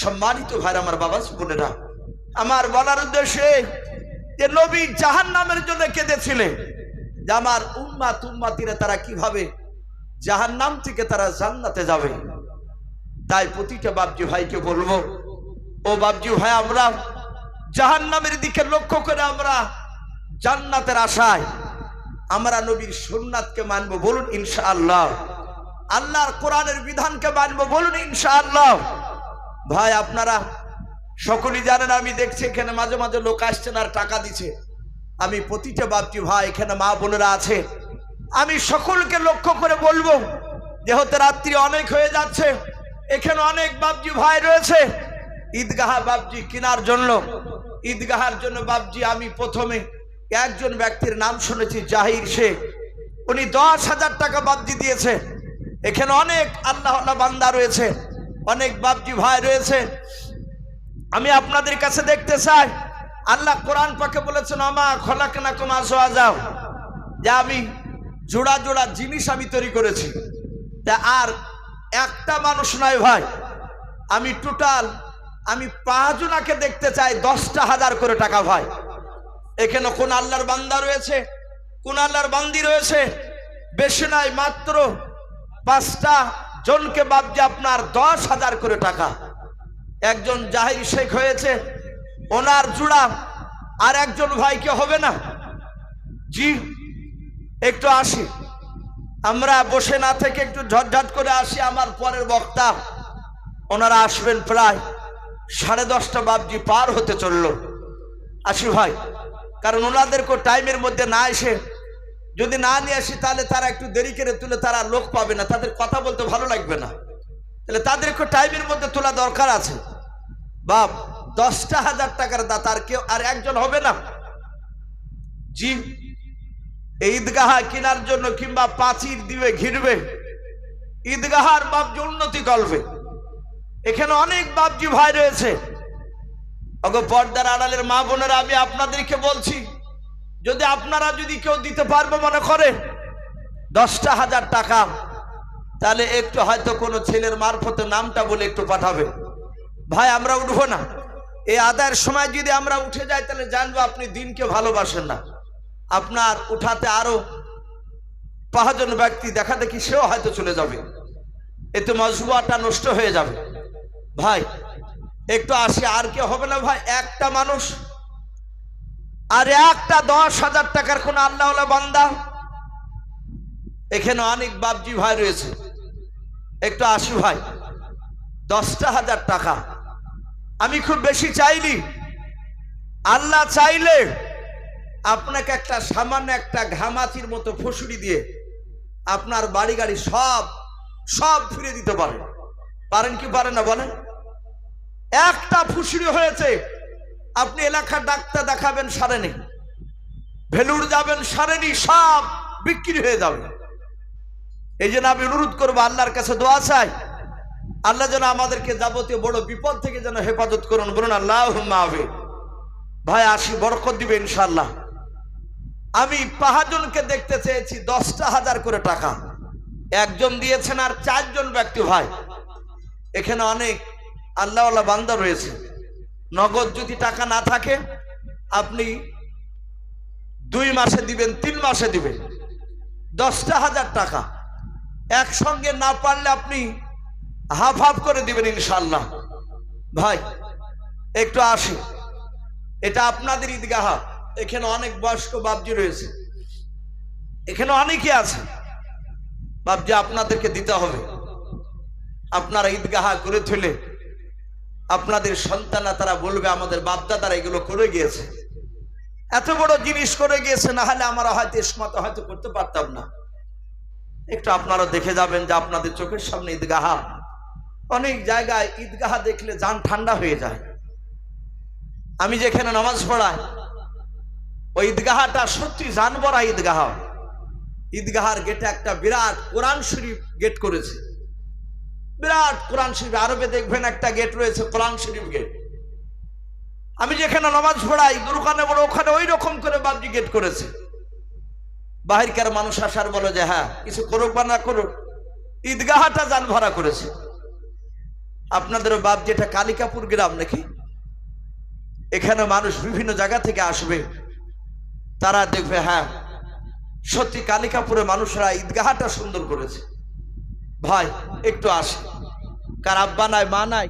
সম্মানিত ভাইরা, আমার বাবা বোনেরা, আমার বলার উদ্দেশ্যে যে নবী জাহান নামের জন্য কেঁদেছিলেন যে আমার উম্মা তুম্মাতিরা তারা কীভাবে জাহান নাম থেকে তারা জান্নাতে যাবে? তাই প্রতিটা বাবজি ভাইকে বলব, ও বাবজি ভাই, আমরা জাহান নামের দিকে লক্ষ্য করে আমরা জান্নাতের আশায় আমরা নবীর সুন্নাতকে মানবো। বলুন ইনশাআল্লাহ, আল্লাহর কোরআনের বিধানকে মানবো। বলুন ইনশাআল্লাহ। ভাই, আপনারা সকলেই জানেন আমি দেখছি এখানে মাঝে মাঝে লোক আসছেন আর টাকা দিচ্ছে। আমি প্রতিটা বাপটি ভাই, এখানে মা বোনেরা আছে। আমি সকলকে লক্ষ্য করে বলব, যেহেতু রাত্রি অনেক হয়ে যাচ্ছে, এখানে অনেক বাপজি ভাই রয়েছে। ঈদগাহা বাপজি কেনার জন্য। ঈদগাহার জন্য বাপজি আমি প্রথমে একজন ব্যক্তির নাম শুনেছি, জাহির শেখ। উনি দশ হাজার টাকা বাপজি দিয়েছে। এখানে অনেক আল্লাহ বান্দা রয়েছে। অনেক বাপজি ভাই রয়েছে। আমি আপনাদের কাছে দেখতে চাই, আল্লাহ কোরআন পাকে বলেছেন, আমা খোলাকেনা কমা সোয়া যাও যে আমি জোড়া জোড়া জিনিস আমি তৈরি করেছি। তা আর একটা মানুষ নয় ভাই, আমি টোটাল, আমি পাঁচজনাকে দেখতে চাই, দশটা হাজার করে টাকা ভাই। এখানে কোন আল্লাহর বান্দা রয়েছে? কোন আল্লাহর বান্দি রয়েছে? বেশি নয়, মাত্র পাঁচটা জনকে বাবজি আপনার দশ হাজার করে টাকা। একজন জাহির শেখ হয়েছে, ওনার জুড়া আর একজন ভাইকে হবে না। জি, একটু আসি। আমরা বসে না থেকে একটু ঝটঝট করে আসি, আমার পরের বক্তা। ওনারা আসবেন প্রায় সাড়ে দশটা বাবজি পার হতে চলল। আসি ভাই, কারণ ওনাদেরকে টাইমের মধ্যে না এসে যদি না নিয়ে আসি, তাহলে তারা একটু দেরি করে তুলে তারা লোক পাবে না। তাদের কথা বলতে ভালো লাগবে না। তাহলে তাদেরকে টাইমের মধ্যে তোলা দরকার আছে। বাপ, দশটা হাজার টাকার দাতা, আর কেউ আর একজন হবে না। জি, ঈদগাহা কেনার জন্য কিংবা পাঁচির দিবে, ঘিরবে। ঈদগাহার বাপজি উন্নতি করবে। এখানে অনেক বাপজি ভাই রয়েছে। অগো পর্দার আড়ালের মা বোনেরা, আমি আপনাদেরকে বলছি যদি আপনারা যদি কেউ দিতে পারব মনে করে, দশটা হাজার টাকা, তাহলে একটু হয়তো কোনো ছেলের মারফতে নামটা বলে একটু পাঠাবে। ভাই, আমরা উঠবো না। এই আদায়ের সময় যদি আমরা উঠে যাই, তাহলে জানব আপনি দিনকে ভালোবাসেন না। আপনার উঠাতে আরও পাঁচজন ব্যক্তি দেখা দেখি সেও হয়তো চলে যাবে। এতে মজবুয়াটা নষ্ট হয়ে যাবে। ভাই, একটু আসি, আর কে হবে না ভাই, একটা মানুষ আর একটা দশ হাজার টাকার কোন আল্লাহ বান্দা? এখানে অনেক বাবজি ভাই রয়েছে। একটু আসি ভাই। দশটা হাজার টাকা। আমি খুব বেশি চাইলি আল্লাহ চাইলে আপনাকে একটা সামান্য একটা ঘামাচির মতো ফসুরি দিয়ে আপনার বাড়ি গাড়ি সব সব ফিরে দিতে পারে। পারেন কি পারেন না বলেন? একটা ফুসুরি হয়েছে। আপনি এলাকার ডাক্তার দেখাবেন, সারেনি। ভেলুর যাবেন, সারেনি, সব বিক্রি হয়ে যাবে। এই জন্য আমি অনুরোধ করব, আল্লাহর কাছে দোয়া চাই। আল্লাহ যেন আমাদেরকে যাবতীয় বড় বিপদ থেকে যেন হেফাজত করুন। বলুন আল্লাহ ভাই, আসি, বরকত দিবে ইনশাল্লাহ আমি পাহাজনকে দেখতে চেয়েছি, দশটা হাজার করে টাকা। একজন দিয়েছেন আর চারজন ব্যক্তি, ভাই। এখানে অনেক আল্লাহওয়ালা বান্দা রয়েছে। নগদ যদি টাকা না থাকে, আপনি দুই মাসে দিবেন, তিন মাসে দিবেন। দশটা হাজার টাকা। একসঙ্গে না পারলে আপনি হাফ হাফ করে দিবেন ইনশাল্লাহ ভাই, একটু আসি। এটা আপনাদের ঈদগাহা। এখানে অনেক বয়স্ক বাবজি রয়েছে। এখানে অনেকে আছে। বাবজি আপনাদেরকে দিতে হবে। আপনারা ঈদগাহা করে তুলে আপনাদের সন্তানা তারা বলবে, আমাদের বাপদাদারা এগুলো করে গিয়েছে। এত বড় জিনিস করে গিয়েছে, না হলে আমরা হয়তো এসমত হয়তো করতে পারতাম না। একটু আপনারা দেখে যাবেন যে আপনাদের চোখের সামনে ঈদগাহা। অনেক জায়গায় ঈদগাহা দেখলে যান ঠান্ডা হয়ে যায়। আমি যেখানে নামাজ পড়াই, ওই ঈদগাহাটা সত্যি জানবরা ঈদগাহ। ঈদগাহার গেটে একটা বিরাট কোরআন শরীফ গেট করেছে। বিরাট কোরআন শরীফ, আরবে দেখবেন একটা গেট রয়েছে, কোরআন শরীফ গেট আমি যেখানে নামাজ পড়াই, দোকানে বড়, ওখানে ওই রকম করে বাবজি গেট করেছে। বাহিরকার মানুষ আসার বলে যে হ্যাঁ কিছু করুক বা না করুক, ঈদগাহাটা যান ভরা করেছে। আপনাদের বাপ যেটা কালিকাপুর গ্রাম নাকি? এখানে মানুষ বিভিন্ন জায়গা থেকে আসবে। তারা দেখবে হ্যাঁ সত্যি কালিকাপুরে মানুষরা ঈদগাহাটা সুন্দর করেছে। ভাই, একটু আসে কার আব্বা নাই, মা নাই,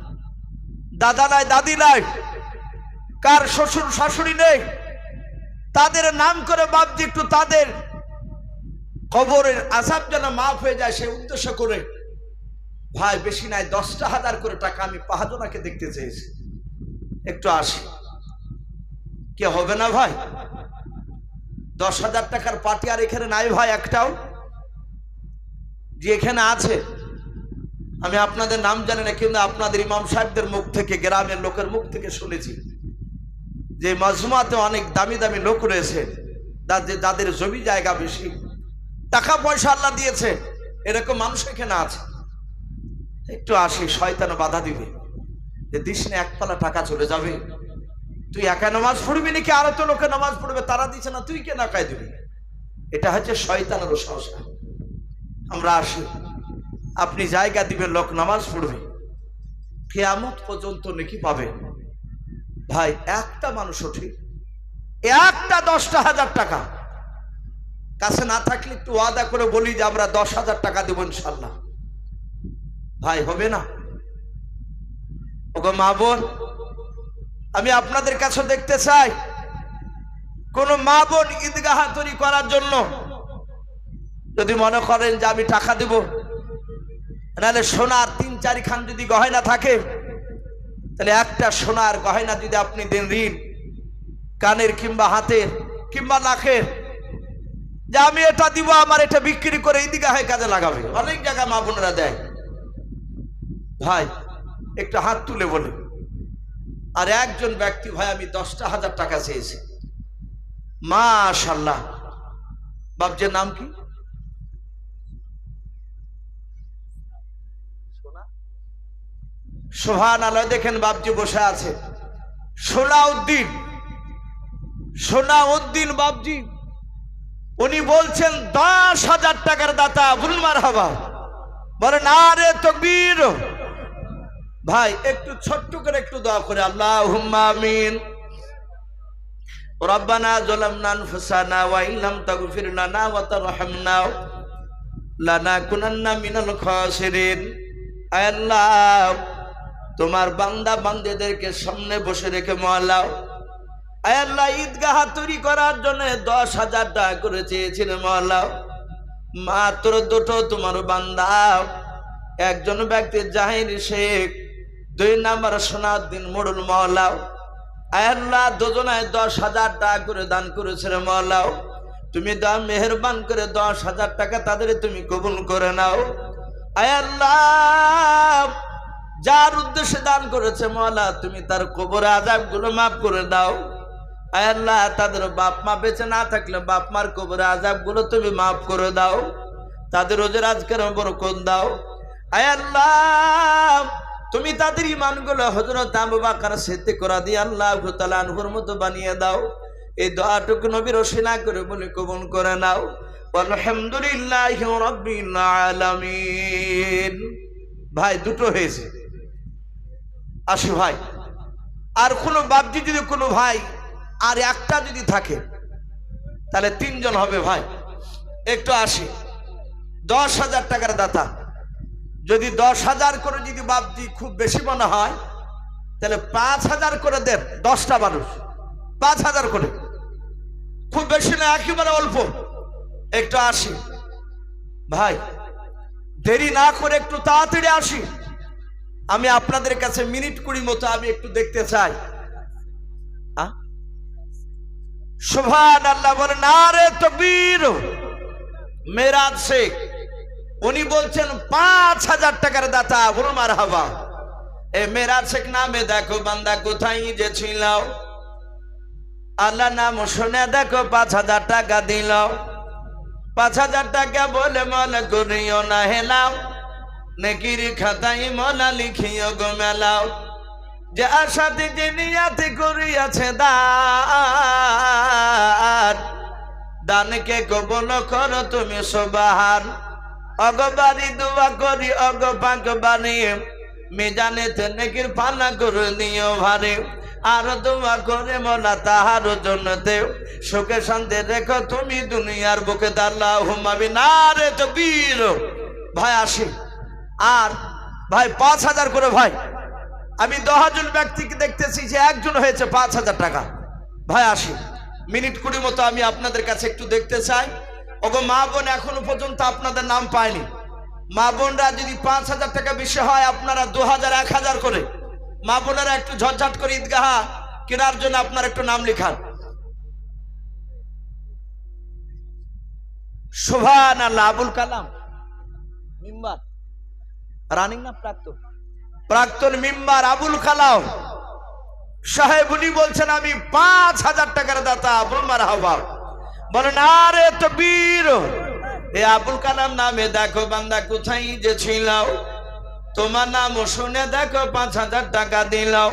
দাদা নাই, দাদি নাই, কার শ্বশুর, শাশুড়ি নেই, তাদের নাম করে বাপজি একটু তাদের কবরের আসাব যেন মাফ হয়ে যায়, সে উদ্দেশ্য করে, ভাই, বেশি নাই, দশটা হাজার করে টাকা আমি পাহাজনাকে দেখতে চেয়েছি। একটু আসি। কে হবে না ভাই? দশ হাজার টাকার পার্টি আর এখানে নাই ভাই একটাও। যে এখানে আছে আমি আপনাদের নাম জানি না, কিন্তু আপনাদের ইমাম সাহেবদের মুখ থেকে, গ্রামের লোকের মুখ থেকে শুনেছি যে মজমাতে অনেক দামি দামি লোক রয়েছে যাদের যাদের জমি জায়গা বেশি। টাকা পয়সা আল্লাহ দিয়েছে, এরকম মানুষ এখানে আছে। একটু আসি শয়তানো বাধা দিবে। যে দিস না একপালা টাকা চলে যাবে। তুই একা নামাজ পড়বি নাকি আরও তো লোকে নামাজ পড়বে? তারা দিচ্ছে না, তুই কে নাকায় দিবি? এটা হচ্ছে শয়তানের সংস্কার। আমরা আসি। আপনি জায়গা দিবেন, লোক নামাজ পড়বে। কেয়ামত পর্যন্ত নাকি পাবে। ভাই, একটা মানুষ ঠিক একটা দশটা হাজার টাকা। কাছে না থাকলে একটু ওয়াদা করে বলি যে, আমরা দশ হাজার টাকা দেবো ইনশাল্লাহ ভাই, হবে না? ওগো মা বোন, আমি আপনাদের কাছে দেখতে চাই, কোন মা বোন ঈদগাহা তৈরি করার জন্য। যদি মনে করেন যে আমি টাকা দেব নাহলে সোনার তিন চারি খান যদি গয়না থাকে, তাহলে একটা সোনার গয়না যদি আপনি দেন ঋণ, কানের কিংবা হাতের কিংবা নাকের, যে আমি এটা দিব, আমার এটা বিক্রি করে ঈদগাহে কাজে লাগাবে। অনেক জায়গায় মা বোনেরা দেয়। ভাই, একটু হাত তুলে বলে আর একজন ব্যক্তি, ভাই, আমি দশটা হাজার টাকা চেয়েছি। মাশাল্লাহ। বাবজের নাম কি? সোহান আলয় দেখেন বাপজি বসে আছে। সোনাউদ্দিন সোনাউদ্দিন বাপজি, উনি বলছেন, দশ হাজার টাকার দাতা বুলমার হবা বলেন, আরে তকবীর, ভাই, একটু ছোট্ট করে একটু দোয়া করে আল্লাহ আমিন। রব্বানা জলামনা আনফুসানা ওয়া ইলাম তাগফির লানা ওয়া তারহামনা লানাকুনান্না মিনাল খাসিরিন। আল্লাহ তোমার বান্দা বান্দেদেরকে সামনে বসে রেখে মহলাও আল্লাহ, ঈদগাহ তৈরি করার জন্য দশ হাজার টাকা করে চেয়েছিল মহলাও মাত্র দুটো তোমার বান্দা। একজন ব্যক্তি জাহির শেখ, দুই নাম্বার সোনাউদ্দিন মোড়ুল মহলাও আল্লাহ, দুজনায় দশ হাজার টাকা করে দান করেছিল মহলাও তুমি দা মেহরবান করে দশ হাজার টাকা তাদের তুমি কবুল করে নাও। আল্লাহ যার উদ্দেশ্যে দান করেছে মহলা তুমি তার কবর আজাবগুলো মাফ করে দাও। আল্লাহ, তাদের বাপ মা বেঁচে না থাকলে বাপ মার কবর আজাবগুলো তুমি মাফ করে দাও। তাদের রোজের আজকের বরকত দাও। আল্লাহ, তুমি তাদের ইমানগুলো হজরত আবু বাকার সেতে করা দিয়ে আল্লাহ তাআলা আনহুর মতো বানিয়ে দাও। এই দোয়াটুকু নবীর রসিনা করে বলে কবুল করে নাও। আলহামদুলিল্লাহ রাব্বিল আলামিন। ভাই, দুটো হয়েছে। আসি ভাই। আর কোনো বাপজি যদি কোনো ভাই, আর একটা যদি থাকে, তাহলে তিনজন হবে ভাই। একটু আসি। দশ হাজার টাকার দাতা। যদি দশ হাজার করে যদি বাপজি খুব বেশি মনে হয়, তাহলে পাঁচ হাজার করে দেন, দশটা মানুষ। পাঁচ হাজার করে। খুব বেশি না, একেবারে অল্প। একটু আসি। ভাই, দেরি না করে একটু তাড়াতাড়ি আসি। আমি আপনাদের কাছে মিনিট কুড়ি মতো আমি একটু দেখতে চাই। সোভান আল্লাহ বলে না রে তকবীর। মেরাজ শেখ, উনি বলছেন, পাঁচ হাজার টাকার দাতা বলুন মার হাবা এ মেরাজ শেখ নামে, দেখো বান্দা কোথায় যে ছিল আল্লাহ নাম শুনে, দেখো পাঁচ হাজার টাকা দিল পাঁচ হাজার টাকা বলে মনে করিও না, হেলাও। নেকির খাতাই মনা লিখিও গো মেলাও। যে আশাতে যে নিয়াতে করিয়াছে দান। দানকে গোপন করো তুমি সবাহার অগবারি দোয়া করি, অগ পাক বানিয়ে। মেজানেতে নেকির পানা করে নিও ভারে। আর দোয়া করে মোলা তাহার জন্য দেও সুখে শান্তি রেখো তুমি দুনিয়ার বুকে দাল্লাহ হুমাবি না রে তো বীর ভাই আসি। আর ভাই পাঁচ হাজার করে ভাই। আমি দশজন ব্যক্তিকে দেখতেছি যে একজন হয়েছে পাঁচ হাজার টাকা। ভাই, আসি। মিনিট কুড়ি মতো আমি আপনাদের কাছে একটু দেখতে চাই। ওগো মা বোন এখনও পর্যন্ত আপনাদের নাম পায়নি। মা বোনরা যদি পাঁচ হাজার টাকা বেশি হয়, আপনারা দু হাজার, এক হাজার করে। মা বোনেরা একটু ঝটঝট করে ঈদগাহা কেনার জন্য আপনার একটু নাম লিখান। শোভান আল্লাহ আবুল কালাম। মিম্বার। রানিং না প্রাক্তন? প্রাক্তন মিম্বার আবুল কালাম। সাহেব, উনি বলছেন, আমি পাঁচ হাজার টাকার দাতা ব্রহ্মার হাওয়া বলেন, আরে তো বীর এ আবুল কালাম নামে দেখো বান্দা কোথায় যে ছিল তোমার নাম শুনে দেখো, পাঁচ হাজার টাকা দিলাও।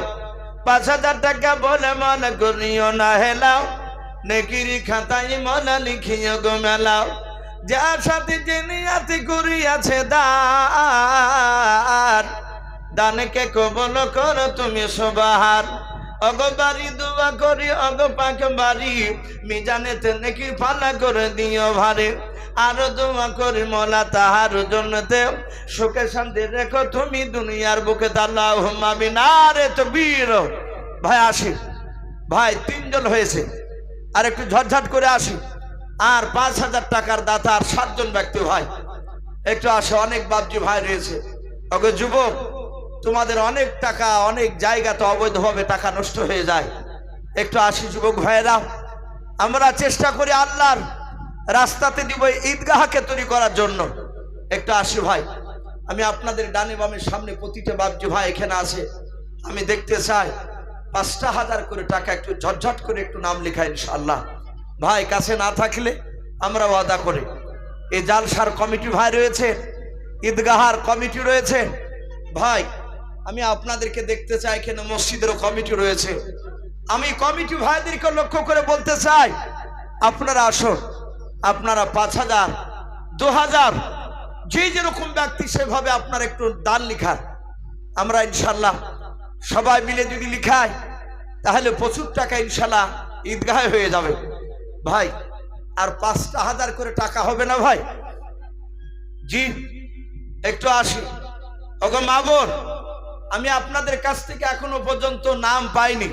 পাঁচ হাজার টাকা বলে মনে করিও না হেলাও। নেকিরি খাতায় মনে লিখিও গো মেলাও। যার সাথে যে নিয়াতি করিয়াছে দান দানকে কবল করো তুমি সবাহার। অগবারি দোয়া করি, অগ পাক বাড়ি। মিজানেতে নাকি পালা করে দিও ভারে। আরও দোয়া করি মলা তাহার জন্য দেও সুখে শান্তি রেখো তুমি দুনিয়ার বুকে তাল্লাহ হুমাবি না রে তো বীর ভাই আসি। ভাই তিনজন হয়েছে। আর একটু ঝটঝট করে আসি। আর পাঁচ হাজার টাকার দাতা আর সাতজন ব্যক্তি ভাই। একটু আসে, অনেক বাবজি ভাই রয়েছে। ওকে যুবক, তোমাদের অনেক টাকা, অনেক জায়গাতে অবৈধভাবে টাকা নষ্ট হয়ে যায়। একটু আসি যুবক ভাইয়েরা। আমরা চেষ্টা করি আল্লাহর রাস্তাতে দিব ঈদগাহকে তৈরি করার জন্য। একটু আসি ভাই। আমি আপনাদের ডানে বামের সামনে প্রতিটা বাবজি ভাই এখানে আছে। আমি দেখতে চাই, পাঁচটা হাজার করে টাকা একটু ঝটঝট করে একটু নাম লেখা ইনশাল্লাহ ভাই, কাছে না থাকলে আমরা ওয়াদা করি। এই জালসার কমিটি ভাই রয়েছে, ঈদগাহার কমিটি রয়েছে। ভাই, আমি আপনাদেরকে দেখতে চাই এখানে মসজিদেরও কমিটি রয়েছে। আমি কমিটি ভাইদেরকে লক্ষ্য করে বলতে চাই, আপনারা আসুন, আপনারা পাঁচ হাজার, দু হাজার, যে যেরকম ব্যক্তি সেভাবে আপনার একটু দান লিখান আমরা ইনশাল্লাহ সবাই মিলে যদি লিখাই, তাহলে প্রচুর টাকা ইনশাল্লাহ ঈদগাহে হয়ে যাবে। ভাই, আর পাঁচটা হাজার করে টাকা হবে না ভাই? জি একটু আসি। ওগো মা বোন আমি আপনাদের কাছ থেকে এখনও পর্যন্ত নাম পাইনি।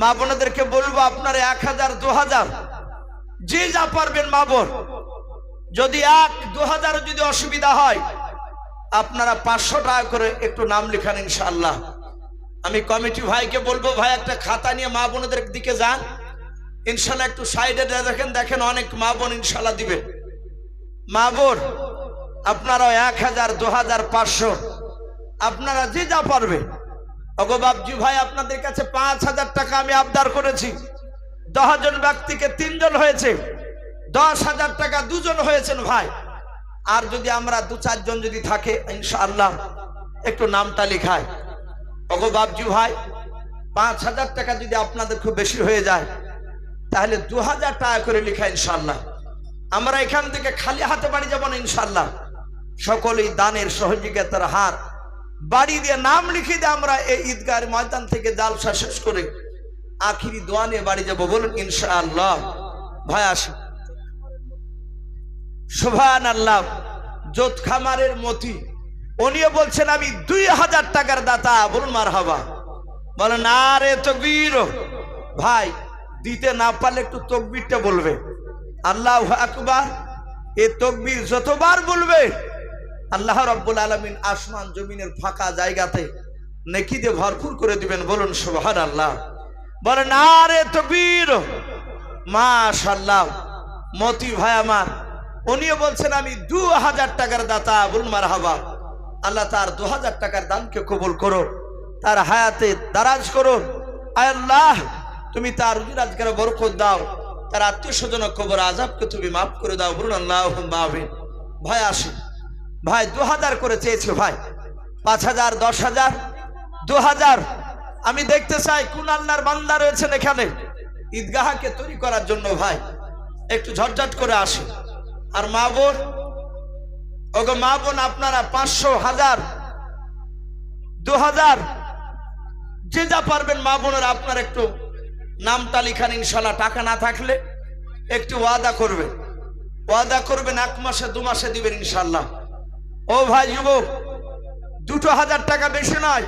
মা বোনদেরকে বলব আপনার এক হাজার, দু হাজার। যে যা পারবেন মা বোন যদি এক, দু হাজার যদি অসুবিধা হয়, আপনারা পাঁচশো টাকা করে একটু নাম লিখান ইনশাল্লাহ আমি কমিটি ভাইকে বলব, ভাই, একটা খাতা নিয়ে মা বোনদের দিকে যান। ইনশাল্লাহ একটু সাইডে দেখেন দেখেন অনেক মা বোন ইনশাল্লাহ দিবেন মা বোন আপনারা এক হাজার, দু হাজার পাঁচশো। আপনারা যে যা পারবে। অগবাবজি ভাই, আপনাদের কাছে পাঁচ হাজার টাকা আমি আবদার করেছি। দশজন ব্যক্তিকে তিনজন হয়েছে। দশ হাজার টাকা দুজন হয়েছেন ভাই। আর যদি আমরা দু, চারজন যদি থাকে, ইনশাআল্লাহ একটু নামটা লিখায়। অগবাবজি ভাই, পাঁচ হাজার টাকা যদি আপনাদের খুব বেশি হয়ে যায় তাহলে দু হাজার টাকা করে লিখা ইনশাল্লাহ আমরা এখান থেকে খালি হাতে বাড়ি যাব না ইনশাল্লাহ সকলেই দানের সহযোগিতার হাত বাড়ি দিয়ে নাম লিখে দিয়ে আমরা এই ঈদগার ময়দান থেকে জালসা শেষ করে আখিরি দোয়া নিয়ে বাড়ি যাব বলুন ইনশাআল্লাহ। ভাই আসুন। সুভান আল্লাহ জোত খামারের মতি। উনিও বলছেন, আমি দুই হাজার টাকার দাতা। বলুন মার হবা বলেন, আরে তো বীর ভাই দিতে না পারলে একটু তকবিরটা বলবে। আল্লাহ আকবার, এ তকবির যতবার বলবে, আল্লাহ রব্বুল আলমিন আসমান জমিনের ফাঁকা জায়গাতে নেকি দিয়ে ভরপুর করে দিবেন, বলুন সুবাহার আল্লাহ বলেন, আরে তকবীর মাশাল্লাহ মতি ভাই আমার, উনিও বলছেন, আমি দু হাজার টাকার দাতা, বলুন মার হাবা আল্লাহ তার দু হাজার টাকার দানকে কবুল করো তার হায়াতে দারাজ করো আল্লাহ তুমি তার রুজিরাজগার বরকত দাও। তার আত্মীয় স্বজন কবর আজাবকে তুমি মাফ করে দাও। বলুন আল্লাহ ভাই আসি। ভাই দু হাজার করে চেয়েছে ভাই। পাঁচ হাজার দশ হাজার দু হাজার আমি দেখতে চাই, কোন আল্লাহর বান্দা রয়েছেন এখানে? ঈদগাহাকে তৈরি করার জন্য ভাই। একটু ঝটঝট করে আসি। আর মা বোন, ওগো মা বোন, আপনারা পাঁচশো হাজার দু হাজার যে যা পারবেন মা বোনেরা, আপনার একটু নামটা লিখান ইনশাল্লাহ টাকা না থাকলে একটু ওয়াদা করবে। ওয়াদা করবেন, এক মাসে, দু মাসে দিবেন ইনশাল্লাহ। ও ভাই যুবক, দুটো হাজার টাকা বেশি নয়।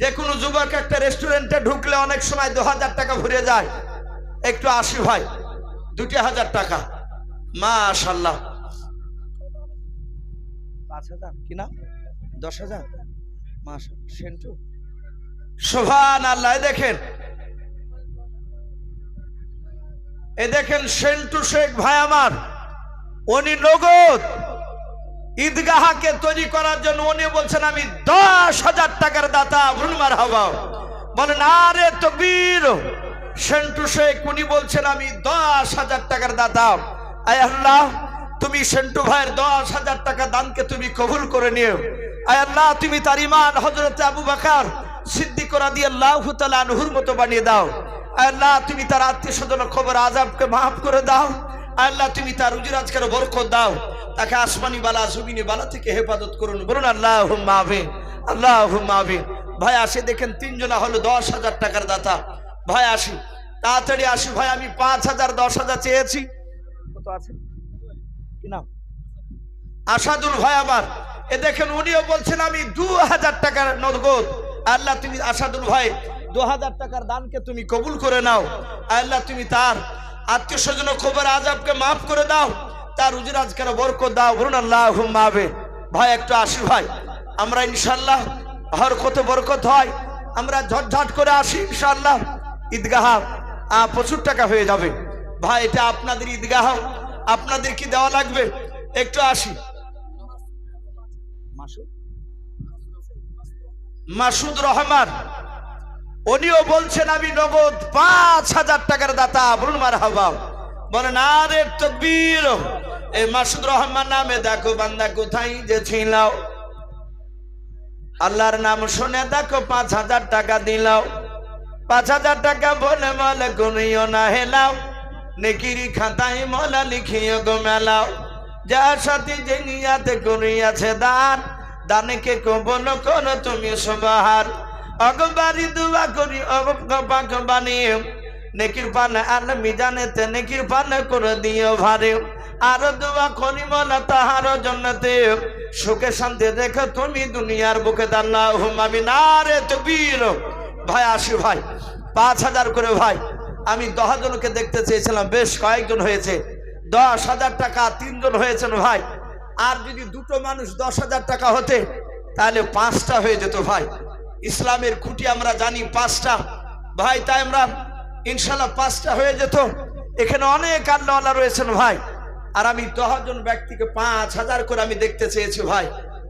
যে কোনো যুবক একটা রেস্টুরেন্টে ঢুকলে অনেক সময় দু হাজার টাকা ভরে যায়। একটু আসি ভাই, দুটি হাজার টাকা। মাশাল্লাহ। পাঁচ হাজার? কিনা দশ হাজার? মাশাল্লাহ। সেন্টু? সোভান আল্লাহ দেখেন এ দেখেন সেন্টু শেখ ভাই আমার। উনি নগদ। ঈদগাহাকে তৈরি করার জন্য উনি বলছেন, আমি দশ হাজার টাকার দাতা ভুলমার হবা বলেন, আরে তকবীর। সেন্টু শেখ, উনি বলছেন, আমি দশ হাজার টাকার দাতা। আয় আল্লাহ, তুমি সেন্টু ভাইয়ের দশ হাজার টাকা দানকে তুমি কবুল করে নিও। আয় আল্লাহ, তুমি তার ইমান হজরত আবু বাকার সিদ্ধি করা দিয়ে আল্লাহ তালা নুহুর মতো বানিয়ে দাও। আল্লাহ, তুমি তার আত্মীয় স্বজন খবর আজাবকে মাফ করে দাও। আল্লাহ, তুমি তার রুজি রাজকের বরকত দাও। তাকে আসমানি বালা, জমিনি বালা থেকে হেফাজত করুন। বলুন আল্লাহ মাহবিন আল্লাহ মাহবিন ভাই, আসে, দেখেন, তিনজনা হলো দশ হাজার টাকার দাতা। ভাই, আসি, তাড়াতাড়ি আসি, ভাই, আমি পাঁচ হাজার, দশ হাজার চেয়েছি। কত আছে? আসাদুল ভাই আমার। এ দেখেন, উনিও বলছেন, আমি দু হাজার টাকার নগদ। আল্লাহ, তুমি আসাদুল ভাই দু হাজার টাকার দানকে তুমি কবুল করে নাও। আল্লাহ, তুমি তার আত্মীয় স্বজন খবর আজাবকে মাফ করে দাও। তার উজির আজকের বরকত দাও। বলুন আল্লাহ মাবে ভাই, একটু আসি ভাই। আমরা ইনশাল্লাহ হর কত বরকত হয়। আমরা ঝটঝট করে আসি ইনশাল্লাহ ঈদগাহ প্রচুর টাকা হয়ে যাবে। ভাই, এটা আপনাদের ঈদগাহ। আপনাদের কি দেওয়া লাগবে? একটু আসি। মাসুদ রহমান। উনিও বলছেন, আমি নগদ পাঁচ হাজার টাকার দাতা। বলুন মার হাবা বলেন আরে তকবীর। এই মাসুদ রহমান নামে দেখো বান্দা কোথায় যে ছিল আল্লাহর নাম শুনে দেখো পাঁচ হাজার টাকা দিলাও। পাঁচ হাজার টাকা বলে বলে গুনিও না হেলাও। নেকিরি খাতায় মলা লিখিও গো মেলাও। যার সাথে যে নিয়াতে করিয়াছে দান, দানেকে কবল করো তুমি সবাহার। অগবারি দুয়া করি অগপাক বানিয়ে নেকির পানে আল মিজানেতে নেকির পানে করে দিও ভারে। আরও দুয়া করি মলা তাহার জন্যতে। সুখে শান্তি দেখো তুমি দুনিয়ার বুকে দাল্লাহ আমি না রে তো বীর ভাই, আসি ভাই, পাঁচ হাজার করে ভাই। আমি দশজনকে দেখতে চেয়েছিলাম, বেশ কয়েকজন হয়েছে। দশ হাজার টাকা তিনজন হয়েছেন ভাই। আর যদি দুটো মানুষ দশ হাজার টাকা হতে, তাহলে পাঁচটা হয়ে যেত ভাই। ইসলামের খুঁটি আমরা জানি পাঁচটা। ভাই, তাই আমরা ইনশাল্লাহ পাঁচটা হয়ে যেত। এখানে অনেক আল্লাহ রয়েছেন ভাই। আর আমি দশজন ব্যক্তিকে পাঁচ হাজার করে আমি দেখতে চেয়েছি ভাই।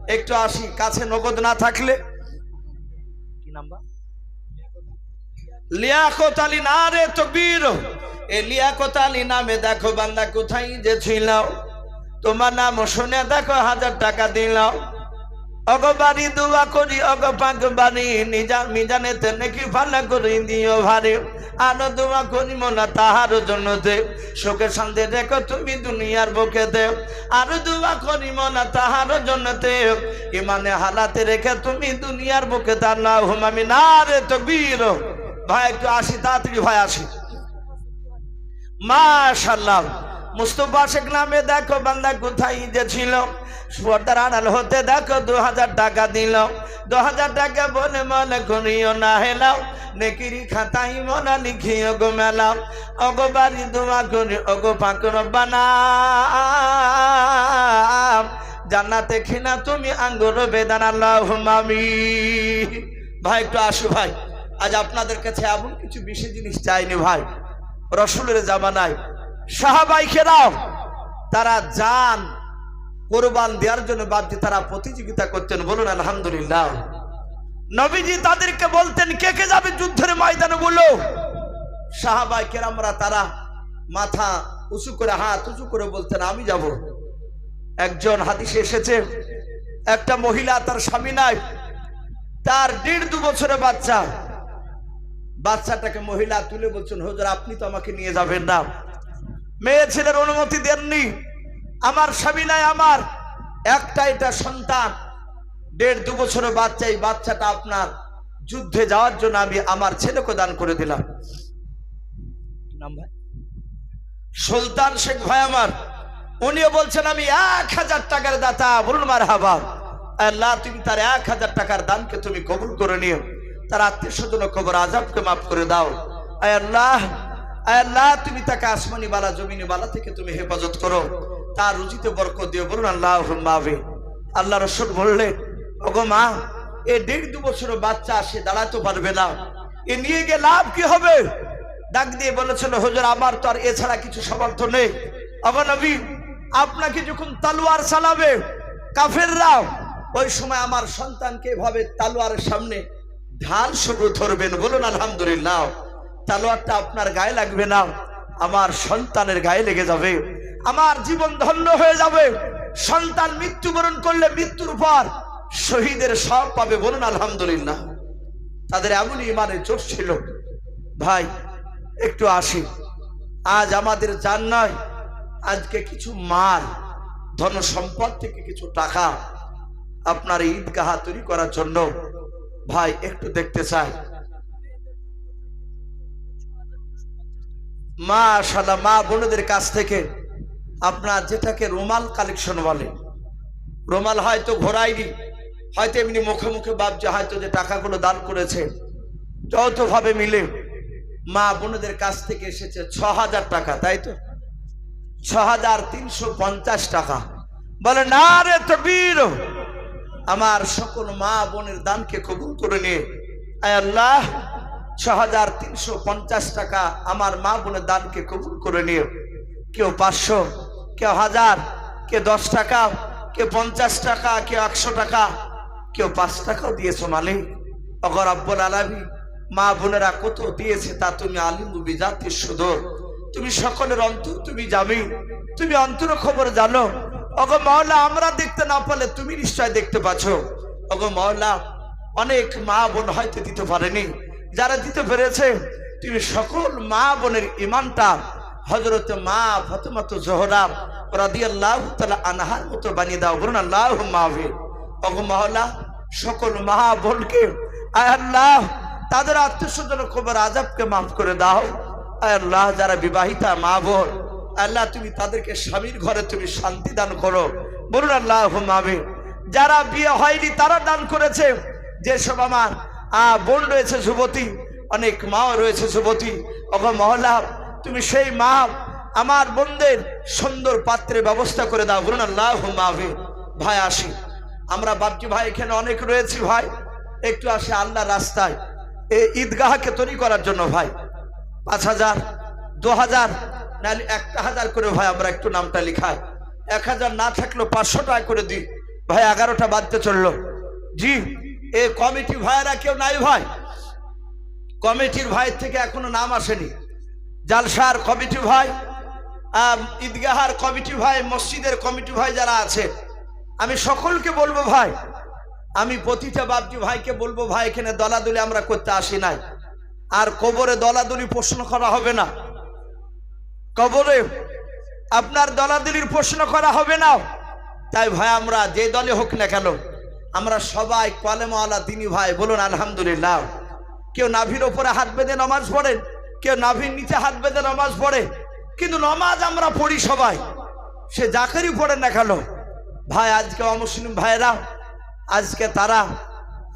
একটু আসি, কাছে নগদ না থাকলে। এ দেখো বান্দা কোথায় যে ছিল তোমার নাম শুনে দেখো হাজার টাকা দিলাও অগবাড়ি দুয়া করি অগ পাক বাড়ি নিজা মিজানেতে নাকি ভালো করে দিও ভারে। আরও দোয়া করি মোলা তাহার জন্য দে। শোকে শান্তি দেখো তুমি দুনিয়ার বুকে দে। আরও দোয়া করি মোলা তাহার জন্য দে। ইমানে হালাতে রেখে তুমি দুনিয়ার বুকে তার না হুমামি না রে তো বীর ভাই, একটু আসি, তাড়াতাড়ি ভাই, আসি। মাশাল্লাহ মুস্তফা শেখ নামে দেখো বান্দা কোথায় যে ছিল। পর্দার আড়াল হতে দেখো দু হাজার টাকা দিল। দু হাজার টাকা বলে মনে করিও না হেলাও। নেকিরি খাতাই মনা লিখিও গো মেলাও। অগো বাড়ি দোয়া করি অগো পাকর বানা জান্নাতে খিনা তুমি আঙ্গুর বেদানা আল্লাহ মামি। ভাই, একটু আসো ভাই। আজ আপনাদের কাছে এমন কিছু বেশি জিনিস চাইনি ভাই। রসুলের জামানায় সাহাবাই খেরাও তারা যান কোরবান দেওয়ার জন্য দিয়ে তারা প্রতিযোগিতা করতেন বলুন আলহামদুলিল্লাহ। নবীজি তাদেরকে বলতেন, কে কে যাবে যুদ্ধের ময়দানে বলো? সাহাবাই কেরামরা তারা মাথা উঁচু করে, হাত উঁচু করে বলতেন, আমি যাব। একজন হাদিসে এসেছে, একটা মহিলা তার স্বামী নাই, তার দেড় দু বছরের বাচ্চা। বাচ্চাটাকে মহিলা তুলে বলছেন, হুজুর, আপনি তো আমাকে নিয়ে যাবেন না। মেয়ে ছেলের অনুমতি দেননি। আমার স্বামী নাই, আমার। একটা এটা সন্তান। দেড় দু বছরের বাচ্চা, এই বাচ্চাটা আপনার যুদ্ধে যাওয়ার জন্য আমি আমার ছেলেকে দান করে দিলাম। সুলতান শেখ ভাই আমার। উনিও বলছেন, আমি এক হাজার টাকার দাতা, বলুন মার হাবা আল্লাহ, তুমি তার এক হাজার টাকার দানকে তুমি কবুল করে নিও। তার আত্মীয় স্বজন কবর আজাবকে মাফ করে দাও। আয় আল্লাহ আয় আল্লাহ, তুমি তাকে আসমানি বালা, জমিনি বালা থেকে তুমি হেফাজত করো। তার রুজিতে বরকত দিও বলুন আল্লাহ মাবে আল্লাহ রসুল বললেন, ওগো মা, এ দেড় দু বছরের বাচ্চা, সে দাঁড়াতে পারবে না। এ নিয়ে গিয়ে লাভ কি হবে? ডাক দিয়ে বলেছিল, হুজুর, আমার তো আর এছাড়া কিছু সমর্থ নেই। অগনবী আপনাকে যখন তালোয়ার চালাবে কাফেররাও ওই সময় আমার সন্তানকে এভাবে তালোয়ারের সামনে ঢাল শুরু ধরবেন, বলুন, আলহামদুলিল্লাহ, তালোয়ারটা আপনার গায়ে লাগবে না, আমার সন্তানের গায়ে লেগে যাবে। আমার জীবন ধন্য হয়ে যাবে। সন্তান মৃত্যুবরণ করলে মৃত্যুর পর শহীদের সব পাবে বলুন আলহামদুলিল্লাহ। তাদের এমনই ইমানের চোখ ছিল। ভাই, একটু আসি। আজ আমাদের জান নয় আজকে কিছু মাল, ধন সম্পদ থেকে কিছু টাকা আপনার ঈদগাহা তৈরি করার জন্য ভাই, একটু দেখতে চাই। মা শালা মা বোনদের কাছ থেকে আপনার যেটাকে রুমাল কালেকশন বলে। রুমাল হয়তো ঘোরাইনি হয়তো এমনি মুখে মুখে ভাবছে, হয়তো যে টাকাগুলো দান করেছে। যৌথভাবে মিলে মা বোনদের কাছ থেকে এসেছে ছ হাজার টাকা, তাই তো? ছ হাজার তিনশো পঞ্চাশ টাকা। বলে, না রে তো বীর আমার সকল মা বোনের দানকে কবুল করে নিয়ে আয় আল্লাহ ছ হাজার তিনশো পঞ্চাশ টাকা আমার মা বোনের দানকে কবুল করে নিয়ে কেউ পাঁচশো কেউ হাজার, কেউ দশ টাকা, কেউ পঞ্চাশ টাকা, কেউ একশো টাকা, কেউ পাঁচ টাকাও দিয়েছ মালিক। অগর আব্বুল আলামী মা বোনেরা কত দিয়েছে তা তুমি আলিম জাতির সুদর। তুমি সকলের অন্তর তুমি যাবি তুমি অন্তর খবর জানো। অগ মহলা আমরা দেখতে না পারলে তুমি নিশ্চয় দেখতে পাচ্ছ। অগ মহলা অনেক মা বোন হয়তো দিতে পারেনি। যারা দিতে পেরেছে, তুমি সকল মা বোনের ইমানটা হজরত মা ফতমত জোহরা রাদিয়াল্লাহ তালা আনহার মতো বানিয়ে দাও। বলুন, আল্লাহ মাহবে মহলা সকল মা বোনকে আয় আল্লাহ, তাদের আত্মীয় স্বজন খবর আজাবকে মাফ করে দাও। আয় আল্লাহ, যারা বিবাহিতা মা বোন আল্লাহ, তুমি তাদেরকে স্বামীর ঘরে তুমি শান্তি দান করো। বলুন, আল্লাহ মাবে যারা বিয়ে হয়নি, তারা দান করেছে। যেসব আমার বোন রয়েছে, যুবতী, অনেক মাও রয়েছে, যুবতী। অগ মহল্লা তুমি সেই মা আমার বোনদের সুন্দর পাত্রের ব্যবস্থা করে দাও। বলুন, আল্লাহ ভাই, আসি। আমরা বাপজি ভাই, এখানে অনেক রয়েছি ভাই। একটু আসে আল্লাহ রাস্তায়। এই ঈদগাহকে তৈরি করার জন্য ভাই। পাঁচ হাজার, দু হাজার, নাহলে একটা হাজার করে ভাই আমরা একটু নামটা লিখাই। এক হাজার না থাকলেও পাঁচশো টাকা করে দিই। ভাই, এগারোটা বাদতে চলল। জি, এ কমিটি ভাইয়েরা কেউ নাই ভাই? কমিটির ভাইয়ের থেকে এখনও নাম আসেনি। জালসার কমিটি ভাই ঈদগাহার কমিটি ভাই, মসজিদের কমিটি ভাই যারা আছে, আমি সকলকে বলব ভাই, আমি প্রতিটা বাবজি ভাইকে বলব, ভাই, এখানে দলাদলি আমরা করতে আসি নাই। আর কবরে দলাদলি প্রশ্ন করা হবে না। কবরে আপনার দলাদলির প্রশ্ন করা হবে না। তাই ভাই, আমরা যে দলে হোক না কেন, আমরা সবাই কলেমাওয়ালা দিনী ভাই, বলুন আলহামদুলিল্লাহ। কেউ নাভির ওপরে হাত বেঁধে নমাজ পড়েন? কেউ নাভির নিচে হাত বেঁধে নমাজ পড়ে, কিন্তু নমাজ আমরা পড়ি সবাই। সে যাকেরই পড়ে না কেন? ভাই, আজকে অমুসলিম ভাইরা আজকে তারা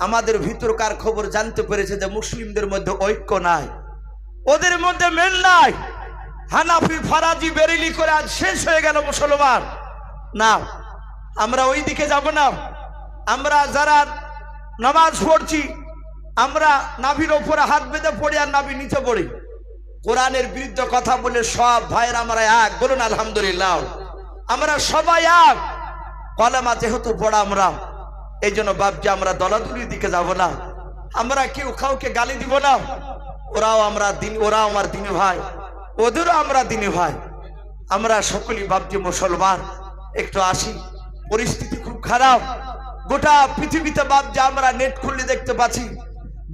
আমাদের ভিতরকার খবর জানতে পেরেছে যে মুসলিমদের মধ্যে ঐক্য নাই। ওদের মধ্যে মেল নাই। হানাফি, ফারাজি, বেরিলি করে আজ শেষ হয়ে গেল মুসলমান। না, আমরা ওই দিকে যাব না। আমরা যারা নামাজ পড়ছি, আমরা নাভির ওপরে হাত বেঁধে পড়ি আর নাভি নিচে পড়ি। কোরআনের বিরুদ্ধে কথা বলে সব ভাইয়ের আমরা এক। বলুন, আলহামদুলিল্লাহ। আমরা সবাই এক। কলেমা যেহেতু বড় আমরা, এই জন্য বাপজি আমরা দলাদলির দিকে যাব না। আমরা কেউ কাউকে গালি দিব না। ওরাও আমরা দিন, ওরাও আমার দিনে ভাই। ওদেরও আমরা দিনে ভাই। আমরা সকলেই বাপজি মুসলমান। একটু আসি। পরিস্থিতি খুব খারাপ। গোটা পৃথিবীতে বাপজি আমরা নেট খুললে দেখতে পাচ্ছি।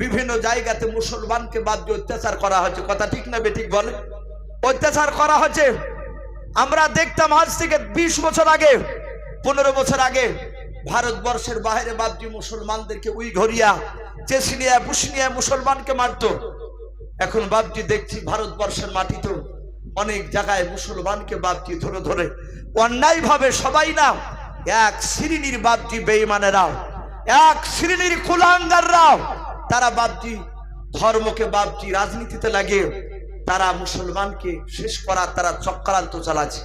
বিভিন্ন জায়গাতে মুসলমানকে বাপজি অত্যাচার করা হচ্ছে কথা ঠিক না বেঠিক বলে? অত্যাচার করা হচ্ছে আমরা দেখতাম আজ থেকে বিশ বছর আগে, পনেরো বছর আগে ভারতবর্ষের বাইরে বাবজি মুসলমানদেরকে উই ঘরিয়া চেসিনিয়া বুসনিয়া মুসলমানকে মারতো। এখন বাবজি দেখছি ভারতবর্ষের মাটিতেও অনেক জায়গায় মুসলমানকে বাবজি ধরে ধরে অন্যায় ভাবে সবাই না, এক শ্রেণির বাবজি বেইমানেরাও এক শ্রেণির কুলাঙ্গাররাও তারা বাবজি ধর্মকে বাবজি রাজনীতিতে লাগে তারা মুসলমানকে শেষ করার তারা চক্রান্ত চালাচ্ছে।